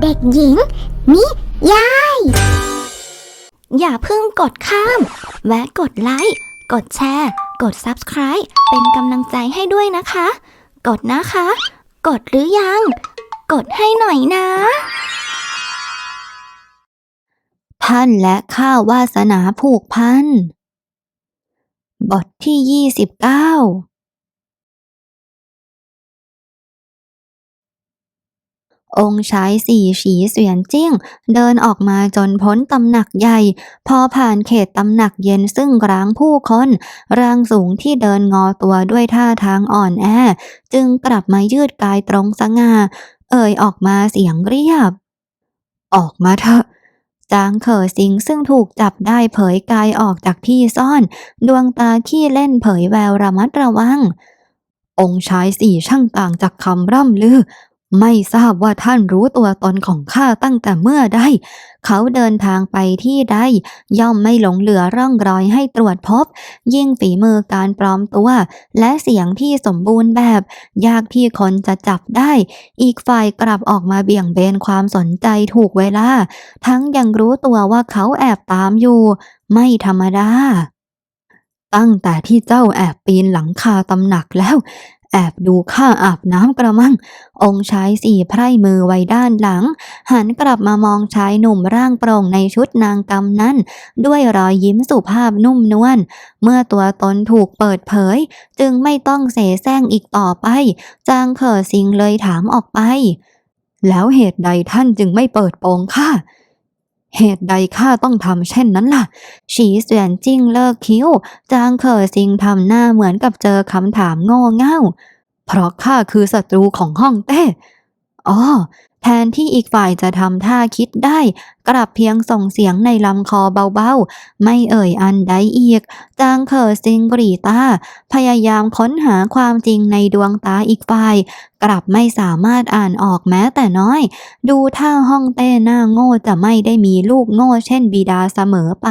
เด็กหญิง นิยาย อย่าเพิ่งกดข้าม แวะกดไลค์ กดแชร์ กด Subscribe เป็นกำลังใจให้ด้วยนะคะ กดนะคะ กดหรือยัง กดให้หน่อยนะ ท่านและข้าวาสนาผูกพัน บทที่ยี่สิบเก้า องค์ชายสี่ฉีเสวียนจิ้ง เดินออกมาจนพ้นตำหนักใหญ่ พอผ่านเขตตำหนักเย็นซึ่งร้างผู้คน ร่างสูงที่เดินงอตัวด้วยท่าทางอ่อนแอ จึงกลับมายืดกายตรงสง่า เอ่ยออกมาเสียงเรียบ ออกมาเถอะจางเขอสิงซึ่งถูกจับได้เผยกายออกจากที่ซ่อน ดวงตาขี้เล่นเผยแววระมัดระวัง องค์ชายสี่ช่างต่างจากคำร่ำลือ ไม่ทราบว่าท่านรู้ตัวตนของข้าตั้งแต่เมื่อใด เขาเดินทางไปที่ใด ย่อมไม่หลงเหลือร่องรอยให้ตรวจพบ ยิ่งฝีมือการปลอมตัว และเสียงที่สมบูรณ์แบบ ยากที่คนจะจับได้ อีกฝ่ายกลับออกมาเบี่ยงเบนความสนใจถูกเวลา ทั้งยังรู้ตัวว่าเขาแอบตามอยู่ ไม่ธรรมดา ตั้งแต่ที่เจ้าแอบปีนหลังคาตำหนักแล้ว แอบดูข้าอาบน้ำกระมัง องค์ชายสี่ไพร่มือไว้ด้านหลัง หันกลับมามองชายหนุ่มร่างโปร่งในชุดนางกำนั้น ด้วยรอยยิ้มสุภาพนุ่มนวลเมื่อตัวตนถูกเปิดเผย จึงไม่ต้องเสแสร้งอีกต่อไป จางเขอสิงเลยถามออกไป แล้วเหตุใดท่านจึงไม่เปิดโปงข้า เหตุใดข้าต้องทำเช่นนั้นล่ะ ฉีเสวียนจิ้งเลิกคิ้ว จางเคอซิงทำหน้าเหมือนกับเจอคำถามโง่เง่า เพราะข้าคือศัตรูของห้องเต้ อ๋อแทนที่อีกฝ่ายจะทำท่าคิดได้ กลับเพียงส่งเสียงในลำคอเบาๆ ไม่เอ่ยอันใดอีก จางเขอซิงกรีตา พยายามค้นหาความจริงในดวงตาอีกฝ่าย กลับไม่สามารถอ่านออกแม้แต่น้อย ดูท่าห้องเต้หน้าโง่จะไม่ได้มีลูกโง่เช่นบิดาเสมอไป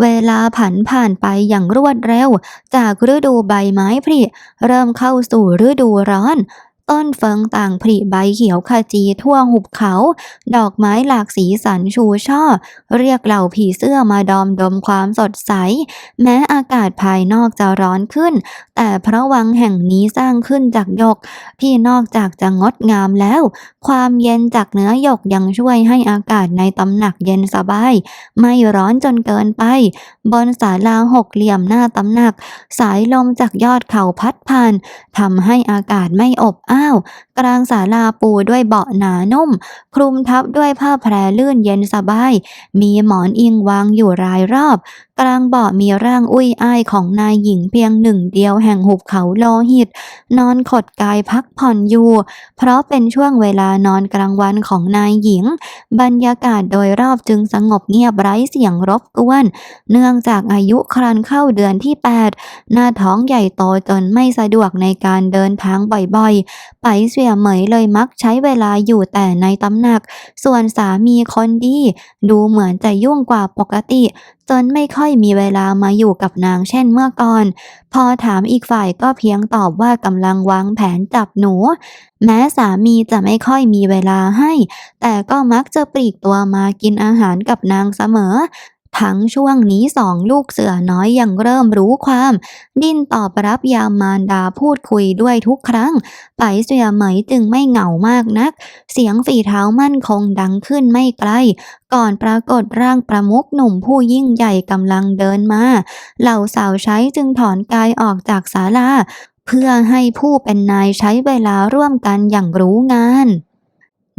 เวลาผันผ่านไปอย่างรวดเร็ว จากฤดูใบไม้ผลิเริ่มเข้าสู่ฤดูร้อน ต้นเฟิงต่างผลิใบเขียวขจีทั่วหุบเขา ดอกไม้หลากสีสันชูช่อ เรียกเหล่าผีเสื้อมาดอมดมความสดใส แม้อากาศภายนอกจะร้อนขึ้น แต่พระวังแห่งนี้สร้างขึ้นจากหยก ที่นอกจากจะงดงามแล้ว ความเย็นจากเนื้อหยกยังช่วยให้อากาศในตำหนักเย็นสบาย ไม่ร้อนจนเกินไป บนศาลาหกเหลี่ยมหน้าตำหนัก สายลมจากยอดเขาพัดผ่านทำให้อากาศไม่อบอ้าวกลางศาลาปูด้วยเบาะหนานุ่ม คลุมทับด้วยผ้าแพรลื่นเย็นสบาย มีหมอนอิงวางอยู่รายรอบ กลางเบาะมีร่างอุ้ยอ้ายของนายหญิงเพียงหนึ่งเดียวแห่งหุบเขาโลหิต นอนขดกายพักผ่อนอยู่ เพราะเป็นช่วงเวลานอนกลางวันของนายหญิง บรรยากาศโดยรอบจึงสงบเงียบไร้เสียงรบกวน เนื่องจากอายุครันเข้าเดือนที่ 8 หน้าท้องใหญ่โตจนไม่สะดวกในการเดินทางบ่อยๆ ไปเสี่ยเหมยเลยมักใช้เวลาอยู่แต่ในตำหนัก ส่วนสามีคนดี ดูเหมือนจะยุ่งกว่าปกติ จนไม่ค่อยมีเวลามาอยู่กับนางเช่นเมื่อก่อน พอถามอีกฝ่ายก็เพียงตอบว่ากำลังวางแผนจับหนู แม้สามีจะไม่ค่อยมีเวลาให้ แต่ก็มักจะปลีกตัวมากินอาหารกับนางเสมอ ทั้งช่วงนี้สองลูกเสือน้อยยังเริ่มรู้ความ ดิ้นตอบรับยามมารดาพูดคุยด้วยทุกครั้ง ไปเสียเหมจึงไม่เหงามากนัก เสียงฝีเท้ามั่นคงดังขึ้นไม่ไกล ก่อนปรากฏร่างประมุขหนุ่มผู้ยิ่งใหญ่กำลังเดินมา เหล่าสาวใช้จึงถอนกายออกจากศาลาเพื่อให้ผู้เป็นนายใช้เวลาร่วมกันอย่างรู้งาน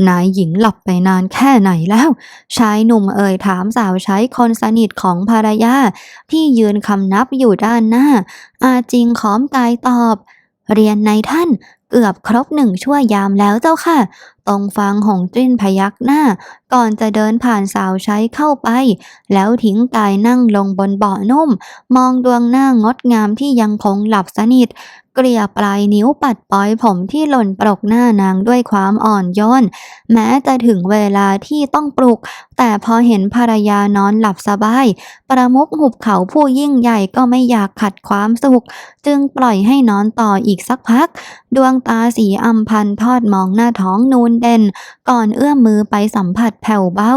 นายหญิงหลับไปนานแค่ไหนแล้ว ชายหนุ่มเอ่ยถามสาวใช้คนสนิทของภรรยาที่ยืนคำนับอยู่ด้านหน้า อาจิงขอมกายตอบ เรียนในท่านเกือบครบหนึ่งชั่วยามแล้วเจ้าค่ะ ตรงฟังหงจิ้นพยักหน้า ก่อนจะเดินผ่านสาวใช้เข้าไป แล้วทิ้งกายนั่งลงบนเบาะนุ่ม มองดวงหน้างดงามที่ยังคงหลับสนิท กลี่ยปลายนิ้วปัดปลอยผมที่หล่นปรกหน้านางด้วยความอ่อนโยน แม้จะถึงเวลาที่ต้องปลุก แต่พอเห็นภรรยานอนหลับสบาย ประมุขหุบเขาผู้ยิ่งใหญ่ก็ไม่อยากขัดความสุข จึงปล่อยให้นอนต่ออีกสักพัก ดวงตาสีอำพันทอดมองหน้าท้องนูนเด่น ก่อนเอื้อมมือไปสัมผัสแผ่วเบา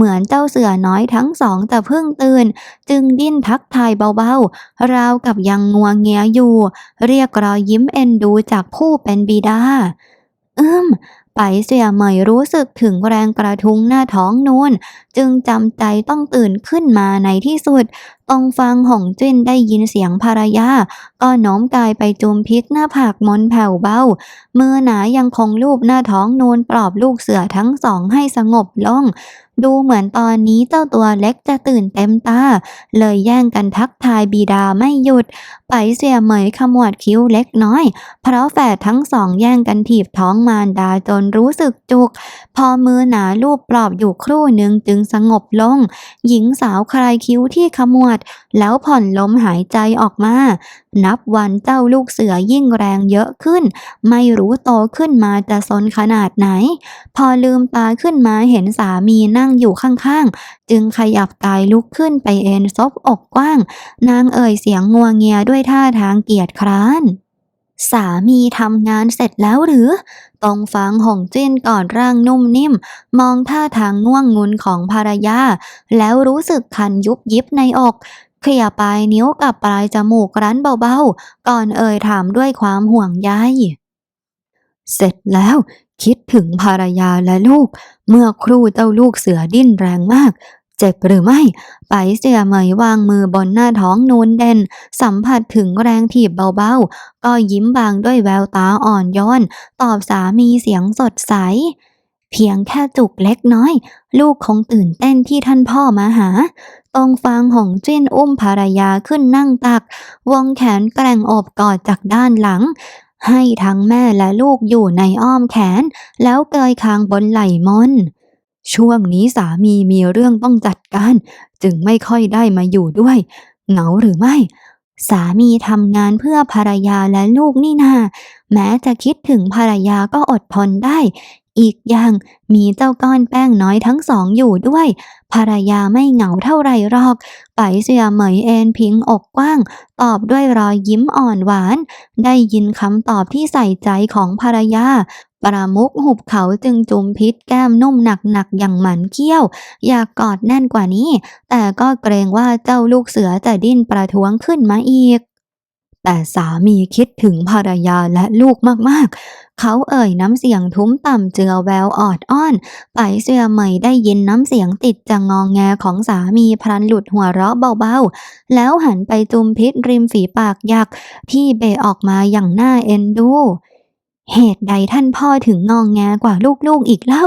เหมือนเจ้าเสือน้อยทั้งสองจะเพิ่งตื่น จึงดิ้นทักทายเบาๆ ราวกับยังงัวเงียอยู่ เรียกรอยยิ้มเอ็นดูจากผู้เป็นบิดาอืมไปเสียใหม่รู้สึกถึงแรงกระทุ้งหน้าท้องนูนจึงจำใจต้องตื่นขึ้นมาในที่สุด ตรงฟังหงจิ้นได้ยินเสียงภรรยา ก็โน้มกายไปจุมพิษหน้าผากมนแผ่วเบา มือหนายังคงลูบหน้าท้องนูนปลอบลูกเสือทั้งสองให้สงบลง ดูเหมือนตอนนี้เจ้าตัวเล็กจะตื่นเต็มตา เลยแย่งกันทักทายบิดาไม่หยุด ไปเสียเหมยขมวดคิ้วเล็กน้อย เพราะแฝดทั้งสองแย่งกันถีบท้องมารดาจนรู้สึกจุก พอมือหนาลูบปลอบอยู่ครู่หนึ่งจึงสงบลง หญิงสาวคลายคิ้วที่ขมวดแล้วผ่อนลมหายใจออกมา นับวันเจ้าลูกเสือยิ่งแรงเยอะขึ้น ไม่รู้โตขึ้นมาจะซนขนาดไหน พอลืมตาขึ้นมาเห็นสามีนั่งอยู่ข้างๆ จึงขยับกายลุกขึ้นไปเอนซบอกกว้าง นางเอ่ยเสียงงัวเงียด้วยท่าทางเกียจคร้าน สามีทำงานเสร็จแล้วหรือตรงฟังหงจิ้นก่อนร่างนุ่มนิ่ม มองท่าทางง่วงงุนของภรรยา แล้วรู้สึกคันยุบยิบในอกเขี่ยปลายนิ้วกับปลายจมูกรั้นเบาๆ ก่อนเอ่ยถามด้วยความห่วงใยเสร็จแล้วคิดถึงภรรยาและลูก เมื่อครู่เจ้าลูกเสือดิ้นแรงมาก เจ็บหรือไม่ ไปเสียเหมยวางมือบนหน้าท้องนูนเด่น สัมผัสถึงแรงถีบเบาๆ ก็ยิ้มบางด้วยแววตาอ่อนโยน ตอบสามีเสียงสดใส เพียงแค่จุกเล็กน้อย ลูกคงตื่นเต้นที่ท่านพ่อมาหาตรงฟางหงจิ้นอุ้มภรรยาขึ้นนั่งตัก วงแขนแกร่งอบกอดจากด้านหลัง ให้ทั้งแม่และลูกอยู่ในอ้อมแขน แล้วเกยคางบนไหล่มน ช่วงนี้สามีมีเรื่องต้องจัดการ จึงไม่ค่อยได้มาอยู่ด้วย เหงาหรือไม่ สามีทำงานเพื่อภรรยาและลูกนี่นา แม้จะคิดถึงภรรยาก็อดทนได้ อีกอย่างมีเจ้าก้อนแป้งน้อยทั้งสองอยู่ด้วย ภรรยาไม่เหงาเท่าไรหรอก ไปเสียเหมยเอนพิงอกกว้าง ตอบด้วยรอยยิ้มอ่อนหวาน ได้ยินคำตอบที่ใส่ใจของภรรยาปรามุกหุบเขาจึงจุมพิษแก้มนุ่มหนักๆอย่างหมันเขี้ยว อยากกอดแน่นกว่านี้ แต่ก็เกรงว่าเจ้าลูกเสือจะดิ้นประท้วงขึ้นมาอีกแต่สามีคิดถึงภรรยาและลูกมากๆ เขาเอ่ยน้ำเสียงทุ้มต่ำเจือแววออดอ้อนไปเสื้อเหมยได้ยินน้ำเสียงติดจะงองแงของสามีพลันหลุดหัวเราะเบาๆ แล้วหันไปจุมพิษริมฝีปากยักษ์ที่เบออกมาอย่างน่าเอ็นดู เหตุใดท่านพ่อถึงงองแงกว่าลูกๆอีกเล่า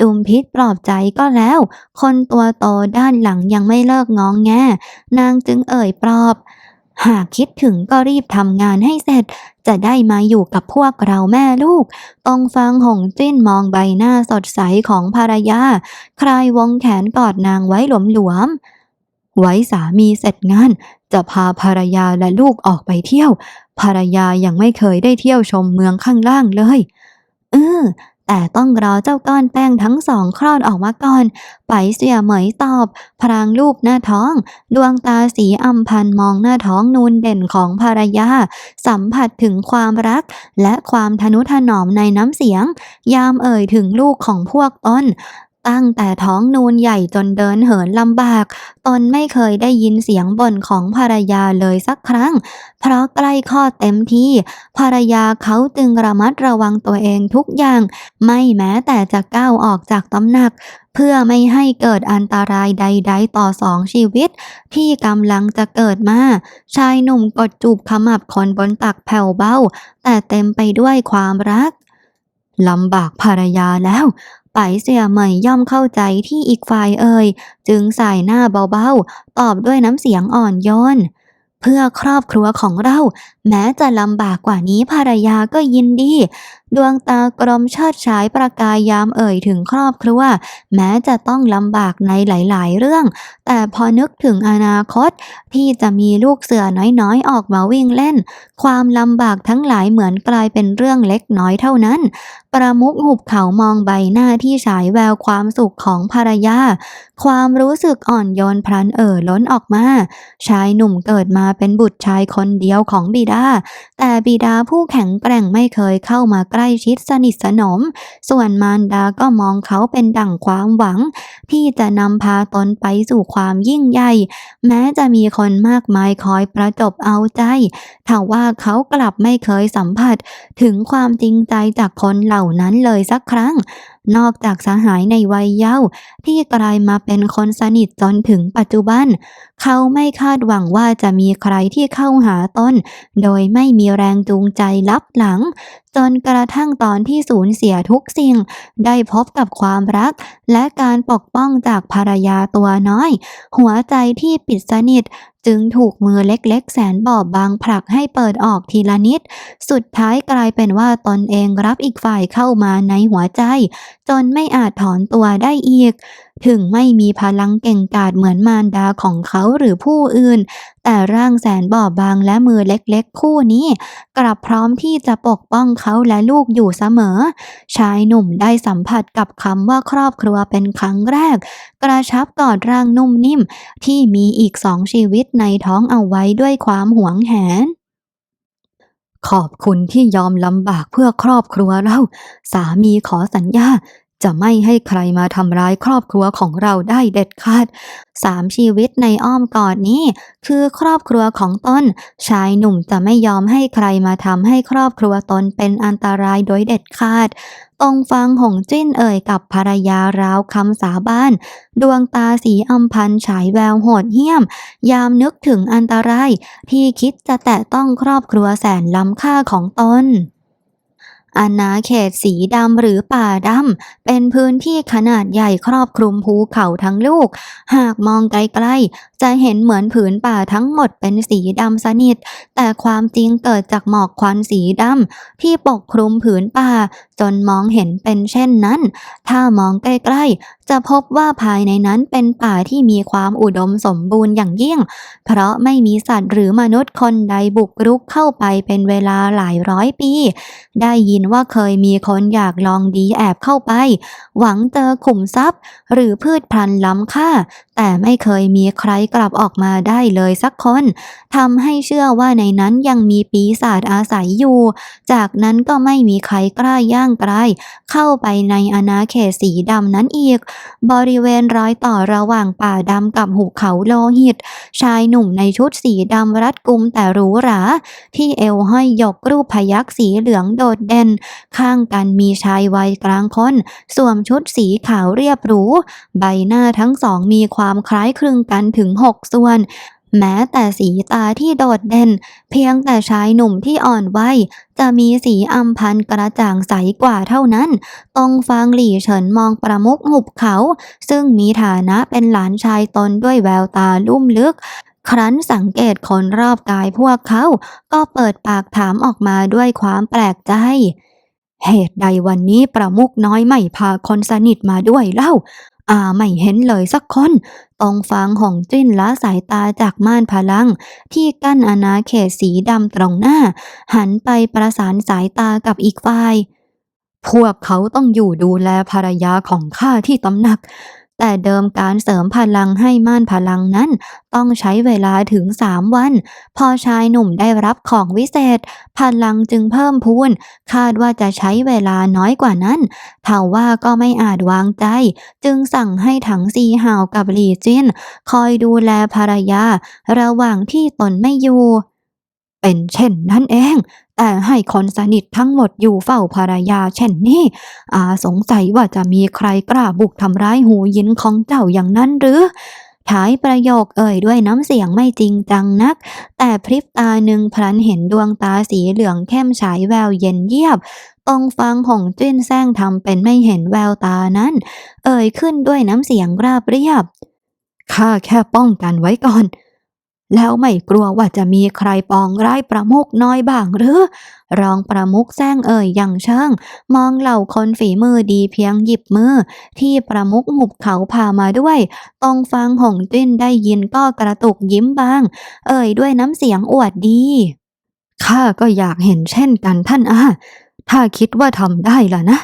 จุมพิษปลอบใจก็แล้ว คนตัวโตด้านหลังยังไม่เลิกงองแง นางจึงเอ่ยปลอบ หากคิดถึงก็รีบทำงานให้เสร็จ จะได้มาอยู่กับพวกเราแม่ลูก ต้องฟังหงจิ้นมองใบหน้าสดใสของภรรยา คลายวงแขนกอดนางไว้หลวมๆ ไว้สามีเสร็จงาน จะพาภรรยาและลูกออกไปเที่ยว ภรรยายังไม่เคยได้เที่ยวชมเมืองข้างล่างเลย เออ แต่ต้องรอเจ้าก้อนแป้งทั้งสองคลอดออกมาก่อน ไปเสียเหมยตอบ พรางรูปหน้าท้อง ดวงตาสีอำพันมองหน้าท้องนูนเด่นของภรรยา สัมผัสถึงความรัก และความทนุถนอมในน้ำเสียง ยามเอ่ยถึงลูกของพวกตน ตั้งแต่ท้องนูนใหญ่จนเดินเหินลำบาก ตนไม่เคยได้ยินเสียงบ่นของภรรยาเลยสักครั้ง เพราะใกล้คลอเต็มที่ ภรรยาเขาจึงระมัดระวังตัวเองทุกอย่าง ไม่แม้แต่จะก้าวออกจากตำหนัก เพื่อไม่ให้เกิดอันตรายใด ๆ ต่อสองชีวิต ที่กำลังจะเกิดมา ชายหนุ่มกดจูบขมับคนบนตักแผ่วเบา แต่เต็มไปด้วยความรักลำบากภรรยาแล้ว ไปเสียใหม่ย่อมเข้าใจที่อีกฝ่ายเอ่ยจึงสายหน้าเบาๆ ตอบด้วยน้ำเสียงอ่อนโยนเพื่อครอบครัวของเรา แม้จะลำบากกว่านี้ภรรยาก็ยินดี ดวงตากลมเชิดฉายประกายยามเอ่ยถึงครอบครัวแม้จะต้องลำบากในหลายๆ เรื่อง แต่พอนึกถึงอนาคต ที่จะมีลูกเสือน้อยๆ ออกมาวิ่งเล่น ความลำบากทั้งหลายเหมือนกลายเป็นเรื่องเล็กน้อยเท่านั้น ประมุขหุบเขามองใบหน้าที่ฉายแววความสุขของภรรยา ความรู้สึกอ่อนโยนพลันเอ่อล้นออกมา ชายหนุ่มเกิดมาเป็นบุตรชายคนเดียวของบิดา แต่บิดาผู้แข็งแกร่งไม่เคยเข้ามาใกล้ชิดสนิทสนม ส่วนมารดาก็มองเขาเป็นดั่งความหวัง ที่จะนำพาตนไปสู่ความยิ่งใหญ่ แม้จะมีคนมากมายคอยประจบเอาใจทว่าเขากลับไม่เคยสัมผัส ถึงความจริงใจจากคนเหล่านั้นเลยสักครั้ง นอกจากสหายในวัยเยาว์ที่กลายมาเป็นคนสนิทจนถึงปัจจุบัน เขาไม่คาดหวังว่าจะมีใครที่เข้าหาตนโดยไม่มีแรงจูงใจลับหลัง จนกระทั่งตอนที่สูญเสียทุกสิ่ง ได้พบกับความรัก และการปกป้องจากภรรยาตัวน้อย หัวใจที่ปิดสนิทจึงถูกมือเล็กๆ แสนบอบบางผลักให้เปิดออกทีละนิด สุดท้ายกลายเป็นว่าตนเองรับอีกฝ่ายเข้ามาในหัวใจ จนไม่อาจถอนตัวได้อีก ถึงไม่มีพลังเก่งกาจเหมือนมารดาของเขาหรือผู้อื่น แต่ร่างแสนบอบบางและมือเล็กๆ คู่นี้ กลับพร้อมที่จะปกป้องเขาและลูกอยู่เสมอ ชายหนุ่มได้สัมผัสกับคำว่าครอบครัวเป็นครั้งแรก กระชับกอดร่างนุ่มนิ่ม ที่มีอีกสองชีวิตในท้องเอาไว้ด้วยความหวงแหนขอบคุณที่ยอมลำบากเพื่อครอบครัวเรา สามีขอสัญญา จะไม่ให้ใครมาทำร้ายครอบครัวของเราได้เด็ดขาดสามชีวิตในอ้อมกอดนี้ คือครอบครัวของตนชายหนุ่มจะไม่ยอมให้ใครมาทำให้ครอบครัวตนเป็นอันตรายโดยเด็ดขาดตรงฟังหงจิ้นเอ่ยกับภรรยาราวคำสาบาน ดวงตาสีอำพันฉายแววโหดเหี้ยม ยามนึกถึงอันตราย ที่คิดจะแตะต้องครอบครัวแสนล้ำค่าของตน อาณาเขตสีดำหรือป่าดำเป็นพื้นที่ขนาดใหญ่ครอบคลุมภูเขาทั้งลูก หากมองไกลๆ จะเห็นเหมือนผืนป่าทั้งหมดเป็นสีดำสนิท แต่ความจริงเกิดจากหมอกควันสีดำที่ปกคลุมผืนป่า จนมองเห็นเป็นเช่นนั้น ถ้ามองใกล้ๆ จะพบว่าภายในนั้นเป็นป่าที่มีความอุดมสมบูรณ์อย่างยิ่ง เพราะไม่มีสัตว์หรือมนุษย์คนใดบุกรุกเข้าไปเป็นเวลาหลายร้อยปี ได้ยินว่าเคยมีคนอยากลองดีแอบเข้าไป หวังเจอขุมทรัพย์ หรือพืชพันธุ์ล้ำค่า แต่ไม่เคยมีใครกลับออกมาได้เลยสักคนทำให้เชื่อว่าในนั้นยังมีปีศาจอาศัยอยู่ จากนั้นก็ไม่มีใครกล้าย่างไกลเข้าไปในอาณาเขตสีดำนั้นอีก บริเวณรอยต่อระหว่างป่าดำกับหุบเขาโลหิต ชายหนุ่มในชุดสีดำรัดกุมแต่หรูหรา ที่เอวห้อยหยกรูปพยักษ์สีเหลืองโดดเด่น ข้างกันมีชายวัยกลางคน สวมชุดสีขาวเรียบหรู ใบหน้าทั้งสองมีความคล้ายคลึงกันถึงหกส่วน แม้แต่สีตาที่โดดเด่น เพียงแต่ชายหนุ่มที่อ่อนวัยจะมีสีอำพันกระจ่างใสกว่าเท่านั้น ตรงฟางหลี่เฉินมองประมุขหุบเขา ซึ่งมีฐานะเป็นหลานชายตนด้วยแววตาลุ่มลึกครั้นสังเกตคนรอบกายพวกเขา ก็เปิดปากถามออกมาด้วยความแปลกใจ เหตุใดวันนี้ประมุกน้อยไม่พาคนสนิทมาด้วยเล่า อาไม่เห็นเลยสักคนต้องฟังห่องจิ้นละสายตาจากม่านพลัง ที่กั้นอาณาเขตสีดำตรงหน้า หันไปประสานสายตากับอีกฝ่าย พวกเขาต้องอยู่ดูแลภรรยาของข้าที่ตำหนัก แต่เดิมการเสริมพลังให้ม่านพลังนั้น ต้องใช้เวลาถึงสามวัน พอชายหนุ่มได้รับของวิเศษ พลังจึงเพิ่มพูน คาดว่าจะใช้เวลาน้อยกว่านั้นเท่าว่าก็ไม่อาจวางใจ จึงสั่งให้ถังซีหาวกับหลีจินคอยดูแลภรรยา ระหว่างที่ตนไม่อยู่ เป็นเช่นนั้นเอง แต่ให้คนสนิททั้งหมดอยู่เฝ้าภรรยาเช่นนี้ อาสงสัยว่าจะมีใครกล้าบุกทำร้ายหูยินของเจ้าอย่างนั้นหรือท้ายประโยคเอ่ยด้วยน้ำเสียงไม่จริงจังนัก แต่พริบตาหนึ่งพลันเห็นดวงตาสีเหลืองเข้มฉายแววเย็นเยียบตรงฟังหงจิ้นแซงทำเป็นไม่เห็นแววตานั้น เอ่ยขึ้นด้วยน้ำเสียงราบเรียบข้าแค่ป้องกันไว้ก่อน แล้วไม่กลัวว่าจะมีใครปองร้ายประมุกน้อยบ้างหรือ รองประมุกแซงเอ่ยอย่างเชิง มองเหล่าคนฝีมือดีเพียงหยิบมือ ที่ประมุกหุบเขาพามาด้วยตองฟังหงจิ้นได้ยินก็กระตุกยิ้มบาง เอ่ยด้วยน้ำเสียงอวดดีข้าก็อยากเห็นเช่นกันท่านอาถ้าคิดว่าทำได้ล่ะนะ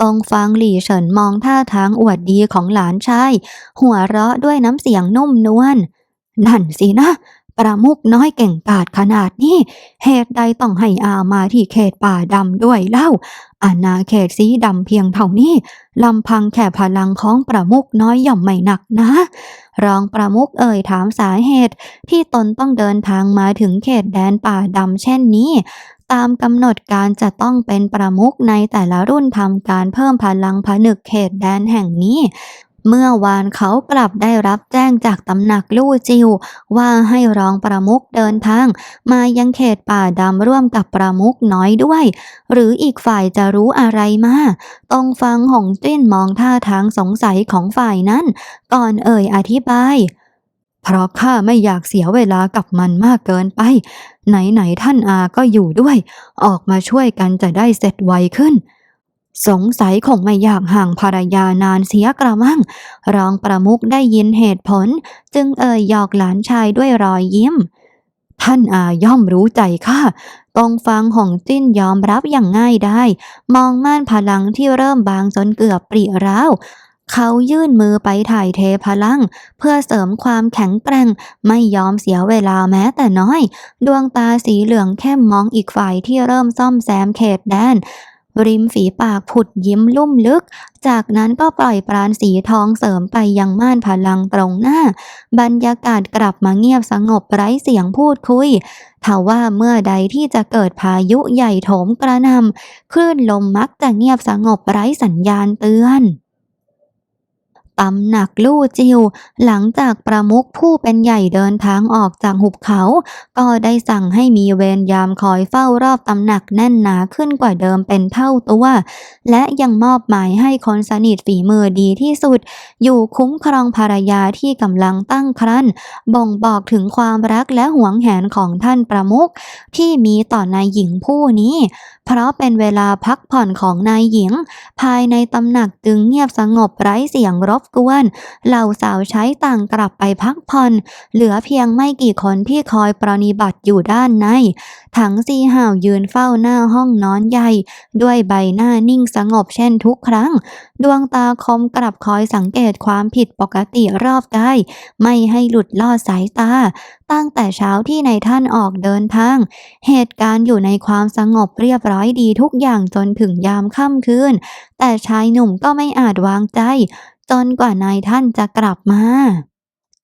ตองฟังหลี่เฉินมองท่าทางอวดดีของหลานชาย หัวเราะด้วยน้ำเสียงนุ่มนวล นั่นสินะ ประมุกน้อยเก่งกาจขนาดนี้ เหตุใดต้องให้อามาที่เขตป่าดำด้วยเล่าอาณาเขตสีดำเพียงเท่านี้ลำพังแค่พลังของประมุกน้อยย่อมไม่หนักนะ รองประมุกเอ่ยถามสาเหตุที่ตนต้องเดินทางมาถึงเขตแดนป่าดำเช่นนี้ตามกำหนดการจะต้องเป็นประมุขในแต่ละรุ่นทำการเพิ่มพลังผนึกเขตแดนแห่งนี้ เมื่อวานเขากลับได้รับแจ้งจากตำหนักลู่จิว ว่าให้รองประมุขเดินทาง มายังเขตป่าดำร่วมกับประมุขน้อยด้วย หรืออีกฝ่ายจะรู้อะไรมาต้องฟังหงจิ้นมองท่าทางสงสัยของฝ่ายนั้น ก่อนเอ่ยอธิบาย เพราะข้าไม่อยากเสียเวลากับมันมากเกินไป ไหนๆท่านอาก็อยู่ด้วย ออกมาช่วยกันจะได้เสร็จไวขึ้น สงสัยคงไม่อยากห่างภรรยานานเสียกระมัง รองประมุกได้ยินเหตุผล จึงเอ่ยหยอกหลานชายด้วยรอยยิ้ม ท่านอาย่อมรู้ใจข้าตองฟังหงจิ้นยอมรับอย่างง่ายได้ มองม่านพลังที่เริ่มบางจนเกือบปริร้าวเขายื่นมือไปถ่ายเทพลัง เพื่อเสริมความแข็งแกร่ง ไม่ยอมเสียเวลาแม้แต่น้อย ดวงตาสีเหลืองเข้มมองอีกฝ่ายที่เริ่มซ่อมแซมเขตแดน ริมฝีปากผุดยิ้มลุ่มลึก จากนั้นก็ปล่อยปราณสีทองเสริมไปยังม่านพลังตรงหน้า บรรยากาศกลับมาเงียบสงบไร้เสียงพูดคุยทว่าเมื่อใดที่จะเกิดพายุใหญ่โถมกระนำคลื่นลมมักจะเงียบสงบไร้สัญญาณเตือน ตำหนักลู่จิว หลังจากประมุขผู้เป็นใหญ่เดินทางออกจากหุบเขา ก็ได้สั่งให้มีเวรยามคอยเฝ้ารอบตำหนักแน่นหนาขึ้นกว่าเดิมเป็นเท่าตัว และยังมอบหมายให้คนสนิทฝีมือดีที่สุด อยู่คุ้มครองภรรยาที่กำลังตั้งครรภ์บ่งบอกถึงความรักและหวงแหนของท่านประมุขที่มีต่อนายหญิงผู้นี้ เพราะเป็นเวลาพักผ่อนของนายหญิง ภายในตำหนักจึงเงียบสงบไร้เสียงรบกวน เหล่าสาวใช้ต่างกลับไปพักผ่อน เหลือเพียงไม่กี่คนที่คอยปรนิบัติอยู่ด้านใน ถังซีห่าวยืนเฝ้าหน้าห้องนอนใหญ่ ด้วยใบหน้านิ่งสงบเช่นทุกครั้ง ดวงตาคมกลับคอยสังเกตความผิดปกติรอบกายไม่ให้หลุดลอดสายตา ตั้งแต่เช้าที่นายท่านออกเดินทาง เหตุการณ์อยู่ในความสงบเรียบร้อยดีทุกอย่างจนถึงยามค่ำคืน แต่ชายหนุ่มก็ไม่อาจวางใจ จนกว่านายท่านจะกลับมา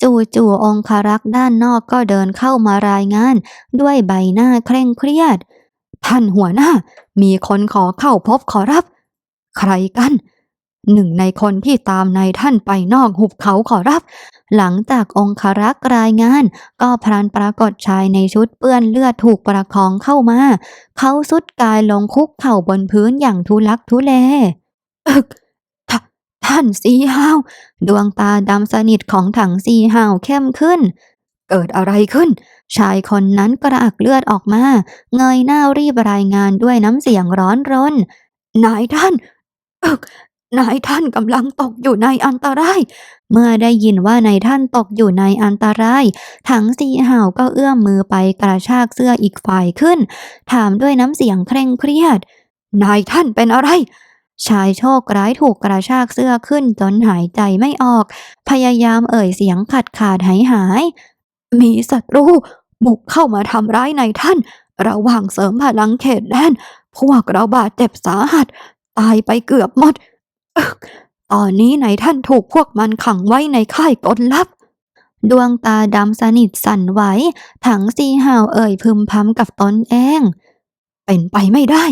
จู่ๆองคารักษ์ด้านนอกก็เดินเข้ามารายงาน ด้วยใบหน้าเคร่งเครียด ท่านหัวหน้า มีคนขอเข้าพบขอรับ ใครกัน หนึ่งในคนที่ตามนายท่านไปนอกหุบเขาขอรับ หลังจากองคารักษ์รายงาน ก็พลันปรากฏชายในชุดเปื้อนเลือดถูกประคองเข้ามา เขาสุดกายลงคุกเข่าบนพื้นอย่างทุลักทุเล อึก ท่านซีฮาว ดวงตาดำสนิทของถังซีฮาวเข้มขึ้น เกิดอะไรขึ้น ชายคนนั้นกระอักเลือดออกมา เงยหน้ารีบรายงานด้วยน้ำเสียงร้อนรน นายท่านเอกนายท่านกำลังตกอยู่ในอันตราย เมื่อได้ยินว่านายท่านตกอยู่ในอันตราย ถังซีห่าวก็เอื้อมมือไปกระชากเสื้ออีกฝ่ายขึ้น ถามด้วยน้ำเสียงเคร่งเครียด นายท่านเป็นอะไร ชายโชคร้ายถูกกระชากเสื้อขึ้นจนหายใจไม่ออก พยายามเอ่ยเสียงขาดขาดหายหาย มีศัตรู บุกเข้ามาทำร้ายในท่าน ระหว่างเสริมพลังเขตแดน พวกเราบาดเจ็บสาหัส ตายไปเกือบหมด ตอนนี้ในท่านถูกพวกมันขังไว้ในค่ายกลลับ ดวงตาดำสนิทสั่นไหว ถังซีห่าวเอ่ยพึมพำกับตนเอง เป็นไปไม่ได้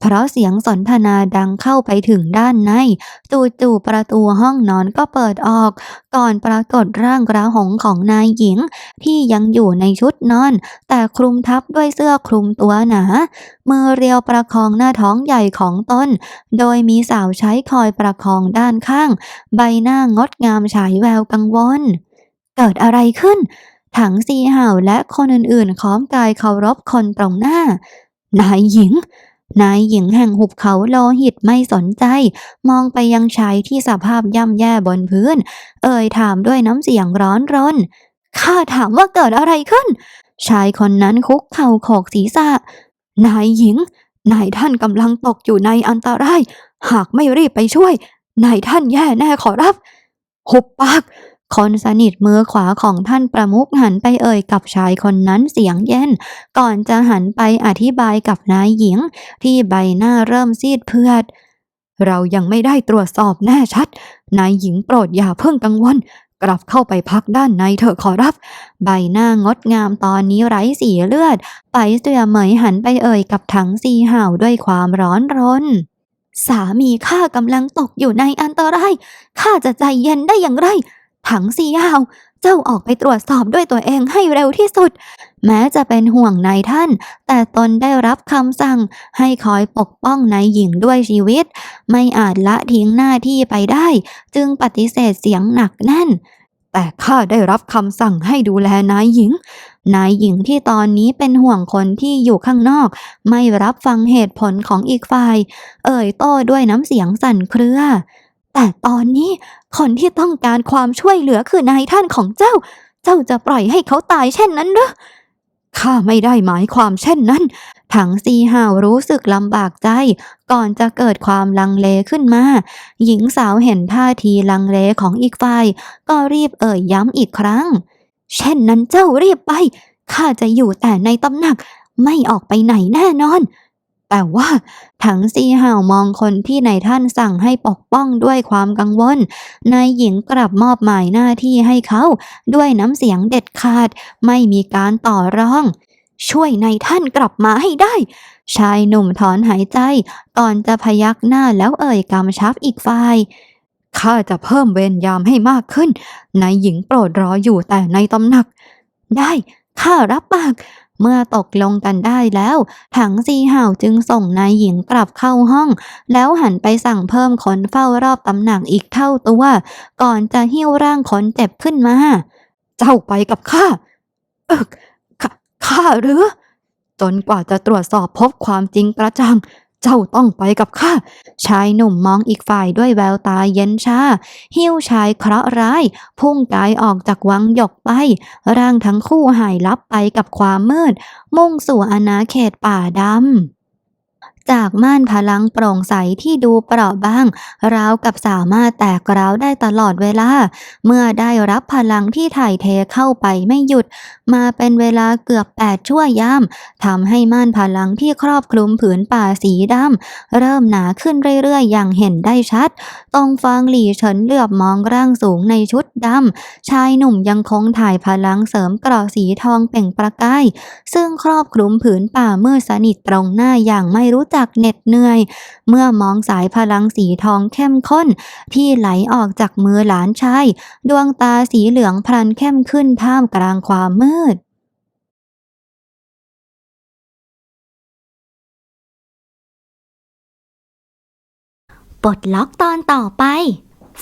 เพราะเสียงสนทนาดังเข้าไปถึงด้านใน จู่ๆประตูห้องนอนก็เปิดออก ก่อนปรากฏร่างกระหงของนายหญิง ที่ยังอยู่ในชุดนอน แต่คลุมทับด้วยเสื้อคลุมตัวหนา มือเรียวประคองหน้าท้องใหญ่ของตนโดยมีสาวใช้คอยประคองด้านข้าง ใบหน้างดงามฉายแววกังวล เกิดอะไรขึ้น ถังซีเห่าและคนอื่นๆค้อมกายเคารพคนตรงหน้า นายหญิง นายหญิงแห่งหุบเขาโลหิตไม่สนใจ มองไปยังชายที่สภาพย่ำแย่บนพื้น เอ่ยถามด้วยน้ำเสียงร้อนรนข้าถามว่าเกิดอะไรขึ้น ชายคนนั้นคุกเข่าโขกศีรษะ นายหญิง นายท่านกำลังตกอยู่ในอันตราย หากไม่รีบไปช่วย นายท่านแย่แน่ขอรับ หุบปาก คนสนิทมือขวาของท่านประมุขหันไปเอ่ยกับชายคนนั้นเสียงเย็น ก่อนจะหันไปอธิบายกับนายหญิง ที่ใบหน้าเริ่มซีดเพือด เรายังไม่ได้ตรวจสอบแน่ชัด นายหญิงโปรดอย่าเพิ่งกังวลกลับเข้าไปพักด้านในเถอะขอรับ ใบหน้างดงามตอนนี้ไร้สีเลือด ไปเสือเหมยหันไปเอ่ยกับถังซีห่าวด้วยความร้อนรน สามีข้ากำลังตกอยู่ในอันตราย ข้าจะใจเย็นได้อย่างไร ถังซีห่าว เจ้าออกไปตรวจสอบด้วยตัวเองให้เร็วที่สุด แม้จะเป็นห่วงนายท่าน แต่ตนได้รับคำสั่งให้คอยปกป้องนายหญิงด้วยชีวิต ไม่อาจละทิ้งหน้าที่ไปได้ จึงปฏิเสธเสียงหนักแน่น แต่ข้าได้รับคำสั่งให้ดูแลนายหญิง นายหญิงที่ตอนนี้เป็นห่วงคนที่อยู่ข้างนอก ไม่รับฟังเหตุผลของอีกฝ่าย เอ่ยโต้ด้วยน้ำเสียงสั่นเครือ แต่ตอนนี้คนที่ต้องการความช่วยเหลือคือนายท่านของเจ้า เจ้าจะปล่อยให้เขาตายเช่นนั้นหรือข้าไม่ได้หมายความเช่นนั้น ถังซีหาวรู้สึกลำบากใจ ก่อนจะเกิดความลังเลขึ้นมา หญิงสาวเห็นท่าทีลังเลของอีกฝ่าย ก็รีบเอ่ยย้ำอีกครั้ง เช่นนั้นเจ้ารีบไป ข้าจะอยู่แต่ในตำหนัก ไม่ออกไปไหนแน่นอน แต่ว่าถังซีห่าวมองคนที่นายท่านสั่งให้ปกป้องด้วยความกังวล นายหญิงกลับมอบหมายหน้าที่ให้เขาด้วยน้ำเสียงเด็ดขาด ไม่มีการต่อรอง ช่วยนายท่านกลับมาให้ได้ ชายหนุ่มถอนหายใจ ก่อนจะพยักหน้าแล้วเอ่ยกำชับอีกฝ่ายข้าจะเพิ่มเวรยามให้มากขึ้นนายหญิงโปรดรออยู่แต่ในตำหนัก ได้ข้ารับปาก เมื่อตกลงกันได้แล้ว ถังซีห่าวจึงส่งนายหญิงกลับเข้าห้อง แล้วหันไปสั่งเพิ่มคนเฝ้ารอบตำหนักอีกเท่าตัว ก่อนจะหิ้วร่างคนเจ็บขึ้นมา เจ้าไปกับข้า เอกข้าข้าหรือ จนกว่าจะตรวจสอบพบความจริงกระจ่าง เจ้าต้องไปกับข้า ชายหนุ่มมองอีกฝ่ายด้วยแววตาเย็นชา หิ้วชายเคราะห์ร้าย พุ่งกายออกจากวังหยกไป ร่างทั้งคู่หายลับไปกับความมืด มุ่งสู่อาณาเขตป่าดำ จากม่านพลังโปร่งใสที่ดูเปราะบางราวกับสามารถแตกร้าวได้ตลอดเวลา เมื่อได้รับพลังที่ถ่ายเทเข้าไปไม่หยุด มาเป็นเวลาเกือบแปดชั่วยามทำให้ม่านพลังที่ครอบคลุมผืนป่าสีดำเริ่มหนาขึ้นเรื่อยๆ อย่างเห็นได้ชัด ตรงฟางหลี่เฉินเหลือบมองร่างสูงในชุดดำชายหนุ่มยังคงถ่ายพลังเสริมกราะสีทองเป่งประกายซึ่งครอบคลุมผืนป่ามืดสนิทตรงหน้าอย่างไม่รู้จักจักเหน็ดเหนื่อย เมื่อมองสายพลังสีทองเข้มข้น ที่ไหลออกจากมือหลานชายดวงตาสีเหลืองพลันเข้มขึ้นท่ามกลางความมืดปลดล็อกตอนต่อไป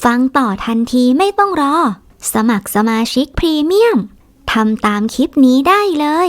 ฟังต่อทันทีไม่ต้องรอ สมัครสมาชิกพรีเมียมทำตามคลิปนี้ได้เลย